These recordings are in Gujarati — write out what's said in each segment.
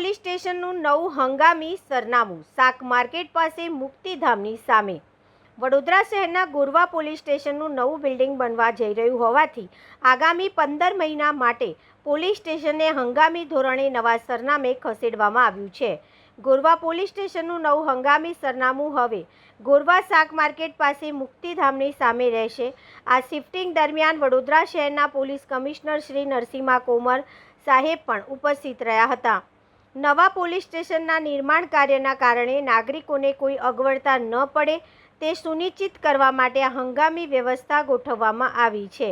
પોલીસ સ્ટેશનનું નવું હંગામી સરનામું શાક માર્કેટ પાસે મુક્તિધામની સામે. વડોદરા શહેરના ગોરવા પોલીસ સ્ટેશનનું નવું બિલ્ડિંગ બનવા જઈ રહ્યું હોવાથી આગામી પંદર મહિના માટે પોલીસ સ્ટેશનને હંગામી ધોરણે નવા સરનામે ખસેડવામાં આવ્યું છે. ગોરવા પોલીસ સ્ટેશનનું નવું હંગામી સરનામું હવે ગોરવા શાક માર્કેટ પાસે મુક્તિધામની સામે રહેશે. આ શિફ્ટિંગ દરમિયાન વડોદરા શહેરના પોલીસ કમિશનર શ્રી નરસિંહા કોમર સાહેબ પણ ઉપસ્થિત રહ્યા હતા. નવા પોલીસ સ્ટેશનના નિર્માણ કાર્યના કારણે નાગરિકોને કોઈ અગવડતા ન પડે તે સુનિશ્ચિત કરવા માટે હંગામી વ્યવસ્થા ગોઠવવામાં આવી છે.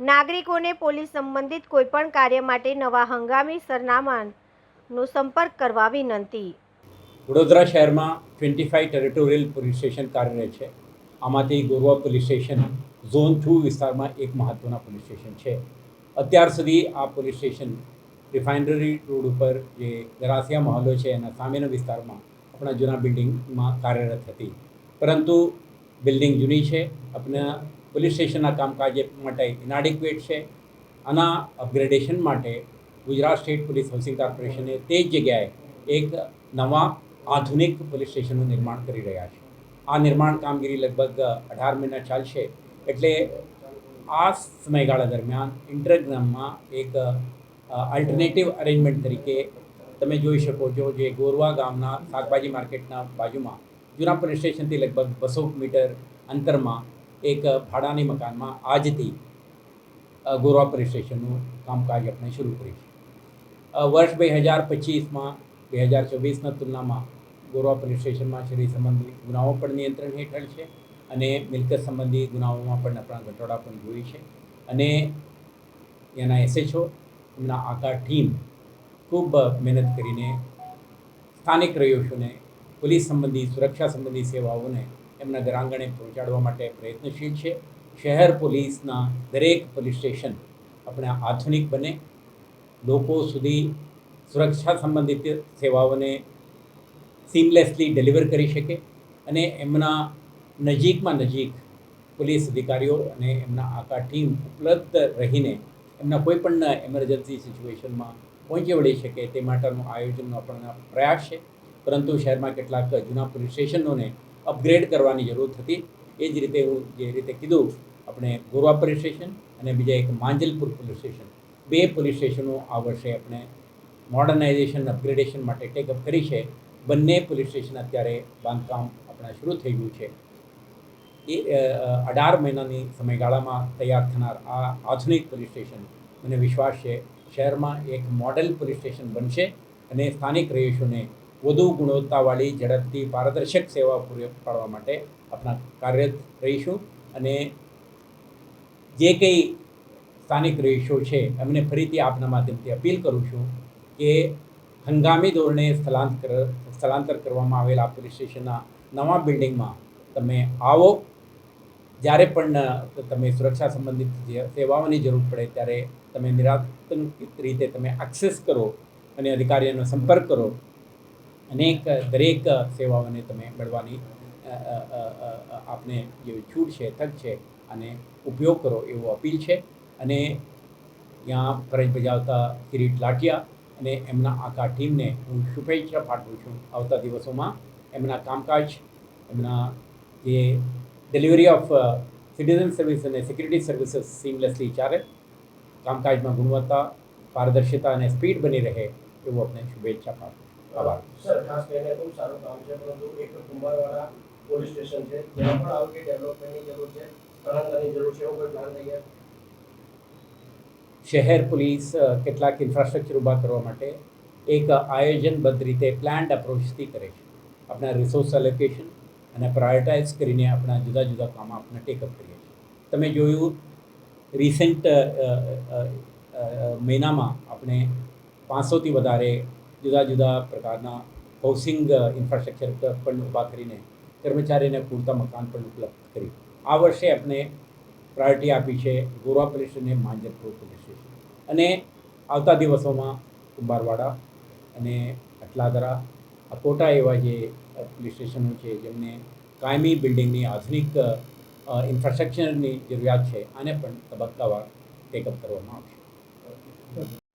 નાગરિકોને પોલીસ સંબંધિત કોઈપણ કાર્ય માટે નવા હંગામી સરનામાનો સંપર્ક કરવા વિનંતી. વડોદરા શહેરમાં twenty five territorial police station કાર્યરત છે. આમાંથી Gorwa police station, zone two વિસ્તારમાં એક મહત્ત્વના પોલીસ સ્ટેશન છે. અત્યાર સુધી આ પોલીસ સ્ટેશન રિફાઇનરી રોડ ઉપર જે ગરાસિયા મહોલ્લો છે એના સામેના વિસ્તારમાં આપણા જૂના બિલ્ડિંગમાં કાર્યરત હતી. પરંતુ બિલ્ડિંગ જૂની છે આપણા પોલીસ સ્ટેશનના કામકાજ માટે ઇનાડિક્વેટ છે. આના અપગ્રેડેશન માટે ગુજરાત સ્ટેટ પોલીસ હાઉસિંગ કોર્પોરેશને તે જ જગ્યાએ એક નવા આધુનિક પોલીસ સ્ટેશનનું નિર્માણ કરી રહ્યા છે. આ નિર્માણ કામગીરી લગભગ અઢાર મહિના ચાલશે. એટલે આ સમયગાળા દરમિયાન ઇન્ટરગ્રામમાં એક અલ્ટરનેટિવ અરેન્જમેન્ટ તરીકે તમે જોઈ શકો છો જે ગોરવા ગામના શાકભાજી માર્કેટના બાજુમાં જૂના પોલીસ સ્ટેશનથી લગભગ બસો મીટર અંતરમાં એક ભાડાની મકાનમાં આજથી ગોરવા પોલીસ સ્ટેશનનું કામકાજ આપણે શરૂ કરીશું છે. વર્ષ બે હજાર પચીસમાં, બે હજાર ચોવીસના તુલનામાં ગોરવા પોલીસ સ્ટેશનમાં શરીર સંબંધી ગુનાઓ પણ નિયંત્રણ હેઠળ છે અને મિલકત સંબંધી ગુનાઓમાં પણ આપણા ઘટાડા પણ જોઈ છે. અને એના એસએચઓ એમના આખા ટીમ ખૂબ મહેનત કરીને સ્થાનિક રહીશોને, પોલીસ સંબંધી, સુરક્ષા સંબંધી સેવાઓને એમના ઘરાંગણે પહોંચાડવા માટે પ્રયત્નશીલ છે. શહેર પોલીસના દરેક પોલીસ સ્ટેશન આપણે આધુનિક બને. લોકો સુધી સુરક્ષા સંબંધિત સેવાઓને સીમલેસલી ડિલિવર કરી શકે અને એમના નજીકમાં નજીક પોલીસ અધિકારીઓ અને એમના આખા ટીમ ઉપલબ્ધ રહીને એમના કોઈ પણ એમરજન્સી સિચ્યુએશનમાં પહોંચી વળી શકે તે માટેનું આયોજનનો આપણને પ્રયાસ છે. પરંતુ શહેરમાં કેટલાક જૂના પોલીસ સ્ટેશનોને અપગ્રેડ કરવાની જરૂર હતી એ જ રીતે હું જે રીતે કીધું આપણે ગોરવા પોલીસ સ્ટેશન અને બીજા એક માંજલપુર પોલીસ સ્ટેશન બે પોલીસ સ્ટેશનો આ વર્ષે આપણે મોડર્નાઇઝેશન અપગ્રેડેશન માટે ટેકઅપ કરી છે. બંને પોલીસ સ્ટેશન અત્યારે બાંધકામ આપણા શરૂ થઈ ગયું છે. એ અઢાર મહિનાની સમયગાળામાં તૈયાર થનાર આ આધુનિક પોલીસ સ્ટેશન મને વિશ્વાસ છે, શહેરમાં એક મોડેલ પોલીસ સ્ટેશન બનશે અને સ્થાનિક રહીશોને વધુ ગુણવત્તાવાળી, ઝડપથી પારદર્શક સેવા પૂરી પાડવા માટે આપણા કાર્યરત રહીશું અને જે કંઈ સ્થાનિક રહીશો છે, એમને ફરીથી આપના માધ્યમથી અપીલ કરું છું કે હંગામી ધોરણે સ્થળાંતર સ્થળાંતર કરવામાં આવેલા પોલીસ સ્ટેશનના નવા બિલ્ડિંગમાં તમે આવો જ્યારે પણ તમે સુરક્ષા સંબંધિત સેવાઓની જરૂર પડે ત્યારે તમે નિરાતંકિત રીતે તમે એક્સેસ કરો અને અધિકારીઓનો સંપર્ક કરો. અનેક, દરેક સેવાઓને તમે મેળવાની આપને જે છૂટ છે તક છે અને ઉપયોગ કરો એવો અપીલ છે. અને ત્યાં ફરજ બજાવતા કિરીટ લાઠિયા અને એમના આખા ટીમને હું શુભેચ્છા પાઠવું છું. આવતા દિવસોમાં એમના કામકાજ, એમના જે ડિલિવરી ઓફ સિટીઝન સર્વિસ અને સિક્યુરિટી સર્વિસીસ સીમલેસલી ચાલે. કામકાજમાં ગુણવત્તા પારદર્શિતા અને સ્પીડ બની રહે એવું આપણે શુભેચ્છા પાઠવું આભાર. સર ખાસ કરીને ખૂબ સારું કામ છે પરંતુ એક કુંભારવાડા પોલીસ સ્ટેશન છે ત્યાં પણ આવું કંઈ ડેવલપમેન્ટની જરૂર છે સ્થળાંતરની જરૂર છે એવો કોઈ પ્લાન તૈયાર શહેર પોલીસ કેટલાક ઇન્ફ્રાસ્ટ્રક્ચર ઊભા કરવા માટે એક આયોજનબદ્ધ રીતે પ્લાન્ડ અપ્રોચથી કરે છે. આપણા રિસોર્સ એલોકેશન અને પ્રાયોરિટાઇઝ કરીને આપણા જુદા જુદા કામ આપણે ટેકઅપ કરીએ છીએ. તમે જોયું રિસેન્ટ મહિનામાં આપણે પાંચસોથી વધારે જુદા જુદા પ્રકારના હાઉસિંગ ઇન્ફ્રાસ્ટ્રક્ચર પણ ઊભા કરીને કર્મચારીને પૂરતા મકાન પણ ઉપલબ્ધ કરી આ વર્ષે આપણે પ્રાયોરિટી આપી છે ગોરવા પોલીસ અને માંજરપુર પોલીસ સ્ટેશન. અને આવતા દિવસોમાં કુંભારવાડા અને અટલાદરા આ એવા જે પોલીસ સ્ટેશનો છે, જેમને કાયમી બિલ્ડિંગની આધુનિક ઇન્ફ્રાસ્ટ્રક્ચરની જરૂરિયાત છે, આને પણ તબક્કાવાર ટેકઅપ કરવામાં આવશે.